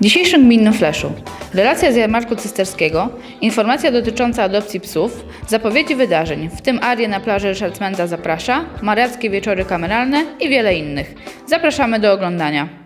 W dzisiejszym gminnym fleszu relacja z jarmarku cysterskiego, informacja dotycząca adopcji psów, zapowiedzi wydarzeń, w tym arie na plaży Ryszardsmenda zaprasza, mariackie wieczory kameralne i wiele innych. Zapraszamy do oglądania.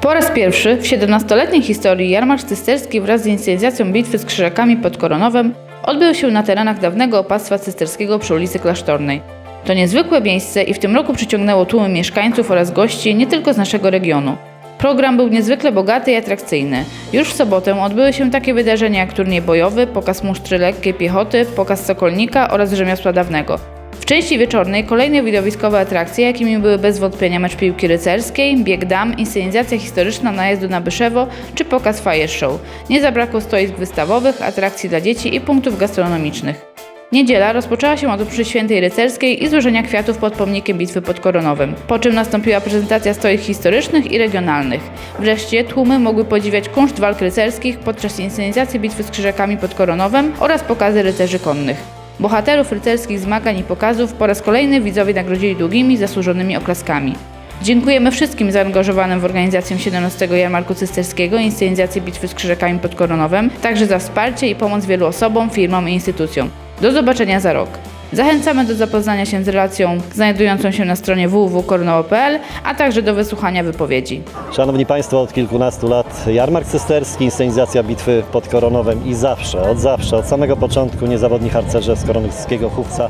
Po raz pierwszy w 17-letniej historii jarmark cysterski wraz z inscenizacją bitwy z krzyżakami pod Koronowem odbył się na terenach dawnego opactwa cysterskiego przy ulicy Klasztornej. To niezwykłe miejsce i w tym roku przyciągnęło tłumy mieszkańców oraz gości nie tylko z naszego regionu. Program był niezwykle bogaty i atrakcyjny. Już w sobotę odbyły się takie wydarzenia jak turniej bojowy, pokaz musztry lekkiej piechoty, pokaz sokolnika oraz rzemiosła dawnego. Części wieczornej kolejne widowiskowe atrakcje, jakimi były bez wątpienia mecz piłki rycerskiej, bieg dam, inscenizacja historyczna najazdu na Byszewo czy pokaz fire show. Nie zabrakło stoisk wystawowych, atrakcji dla dzieci i punktów gastronomicznych. Niedziela rozpoczęła się od przy świętej rycerskiej i złożenia kwiatów pod pomnikiem bitwy pod Koronowem, po czym nastąpiła prezentacja stoisk historycznych i regionalnych. Wreszcie tłumy mogły podziwiać kunszt walk rycerskich podczas inscenizacji bitwy z krzyżakami pod Koronowem oraz pokazy rycerzy konnych. Bohaterów rycerskich zmagań i pokazów po raz kolejny widzowie nagrodzili długimi, zasłużonymi oklaskami. Dziękujemy wszystkim zaangażowanym w organizację 17 Jarmarku Cysterskiego i inscenizację bitwy z krzyżakami pod Koronowem, także za wsparcie i pomoc wielu osobom, firmom i instytucjom. Do zobaczenia za rok. Zachęcamy do zapoznania się z relacją znajdującą się na stronie www.koronowo.pl, a także do wysłuchania wypowiedzi. Szanowni Państwo, od kilkunastu lat jarmark cysterski, inscenizacja bitwy pod Koronowem i zawsze, od zawsze, od samego początku niezawodni harcerze z koronowskiego chówca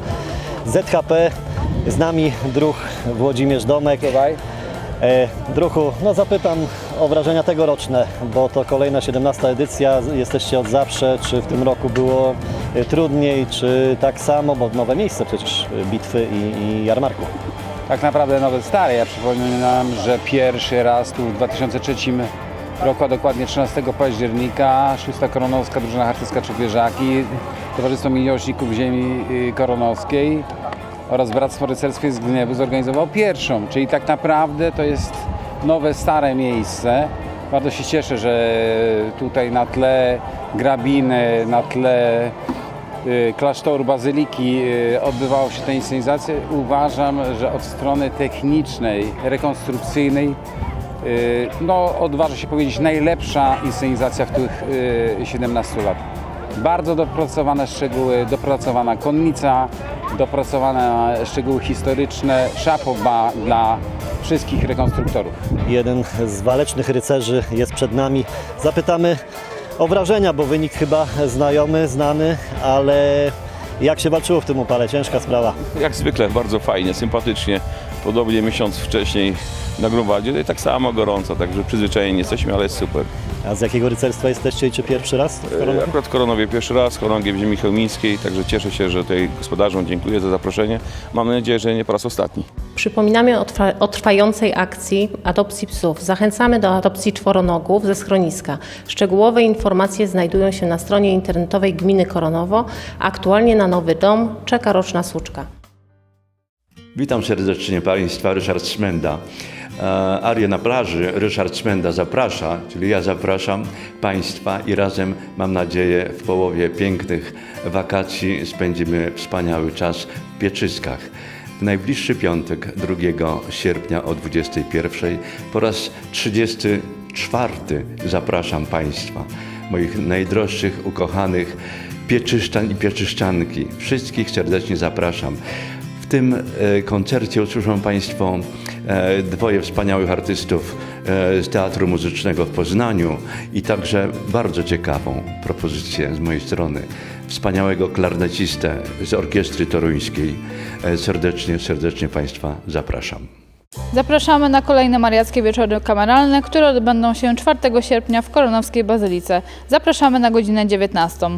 ZHP. Z nami druh Włodzimierz Domek. Druhu, no zapytam o wrażenia tegoroczne, bo to kolejna 17 edycja, jesteście od zawsze, czy w tym roku było e, trudniej, czy tak samo, bo nowe miejsce przecież e, bitwy i, i jarmarku. tak naprawdę nowe stare. Ja przypominam, że pierwszy raz tu w 2003 roku, a dokładnie 13 października, 6 Koronowska Drużyna Harcerska Czubieżaki, Towarzystwo Miłośników Ziemi y, Koronowskiej oraz Bractwo Rycerskie z Gniewu zorganizował pierwszą, czyli tak naprawdę to jest nowe, stare miejsce. Bardzo się cieszę, że tutaj na tle grabiny, na tle y, klasztoru Bazyliki y, odbywało się te inscenizacje. Uważam, że od strony technicznej, rekonstrukcyjnej, y, no odważę się powiedzieć, najlepsza inscenizacja w tych y, 17 lat. Bardzo dopracowane szczegóły, dopracowana konnica, dopracowane szczegóły historyczne, szapoba dla wszystkich rekonstruktorów. Jeden z walecznych rycerzy jest przed nami. Zapytamy o wrażenia, bo wynik chyba znajomy, znany, ale jak się walczyło w tym upale? Ciężka sprawa. Jak zwykle, bardzo fajnie, sympatycznie. Podobnie miesiąc wcześniej na Grunwaldzie, i tak samo gorąco, także przyzwyczajeni jesteśmy, ale jest super. A z jakiego rycerstwa jesteście i czy pierwszy raz w E, Koronowie? Akurat w Koronowie pierwszy raz, chorągiem ziemi chełmińskiej, także cieszę się, że tutaj gospodarzom dziękuję za zaproszenie. Mam nadzieję, że nie po raz ostatni. Przypominamy o, trwa, o trwającej akcji adopcji psów. Zachęcamy do adopcji czworonogów ze schroniska. Szczegółowe informacje znajdują się na stronie internetowej Gminy Koronowo. Aktualnie na nowy dom czeka roczna słuczka. Witam serdecznie Państwa, Ryszard Smenda. E, Arię na plaży Ryszard Smenda zaprasza, czyli ja zapraszam Państwa i razem, mam nadzieję, w połowie pięknych wakacji spędzimy wspaniały czas w Pieczyskach. W najbliższy piątek, 2 sierpnia o 21 po raz 34 zapraszam Państwa, moich najdroższych, ukochanych pieczyszczan i pieczyszczanki. Wszystkich serdecznie zapraszam. Tym e, koncercie usłyszą Państwo e, dwoje wspaniałych artystów e, z Teatru Muzycznego w Poznaniu i także bardzo ciekawą propozycję z mojej strony wspaniałego klarnecistę z Orkiestry Toruńskiej. Serdecznie, serdecznie Państwa zapraszam. Zapraszamy na kolejne mariackie wieczory kameralne, które odbędą się 4 sierpnia w Koronowskiej Bazylice. Zapraszamy na godzinę 19.